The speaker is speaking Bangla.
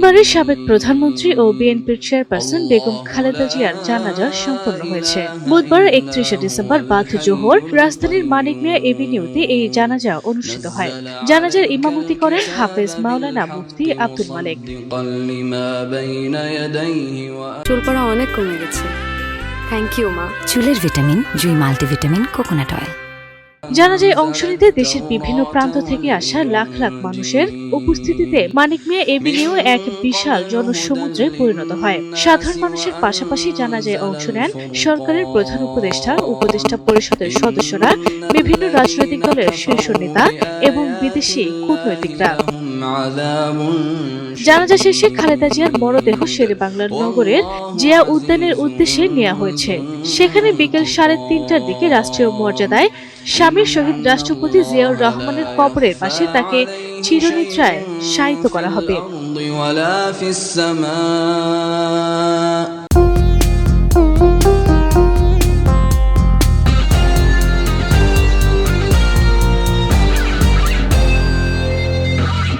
বুধবারের সাবেক প্রধানমন্ত্রী ও বিএনপির চেয়ারপারসন বেগম খালেদা জিয়ার জানাজা সম্পন্ন হয়েছে। বুধবার একত্রিশে ডিসেম্বর বাদ জোহর রাজধানীর মানিক মিয়া এভিনিউতে এই জানাজা অনুষ্ঠিত হয়। জানাজার ইমামতি করেন হাফেজ মাওলানা মুফতি আব্দুল মালিক। চুল অনেক কমে গেছে। থ্যাংক ইউ মা। চুলের ভিটামিন জুই মাল্টিভিটামিন কোকোনাট অয়েল। জানাজায় অংশ নিতে দেশের বিভিন্ন প্রান্ত থেকে আসা লাখ লাখ মানুষের উপস্থিতিতে মানিক মিয়া এভিনিউ এক বিশাল জনসমুদ্রে পরিণত হয়। সাধারণ মানুষের পাশাপাশি জানাজায় অংশ নেন সরকারের প্রধান উপদেষ্টা উপদেষ্টা পরিষদের সদস্যরা, বিভিন্ন রাজনৈতিক দলের শীর্ষ নেতা এবং বিদেশি কূটনৈতিকরা। জানাজা শেষে খালেদা জিয়ার মরদেহ শেরেবাংলার নগরের জিয়া উদ্যানের উদ্দেশ্যে নেওয়া হয়েছে। সেখানে বিকেল সাড়ে তিনটার দিকে রাষ্ট্রীয় মর্যাদায় স্বামীর শহীদ রাষ্ট্রপতি জিয়াউর রহমানের কবরের পাশে তাকে চিরনিদ্রায় শায়িত করা হবে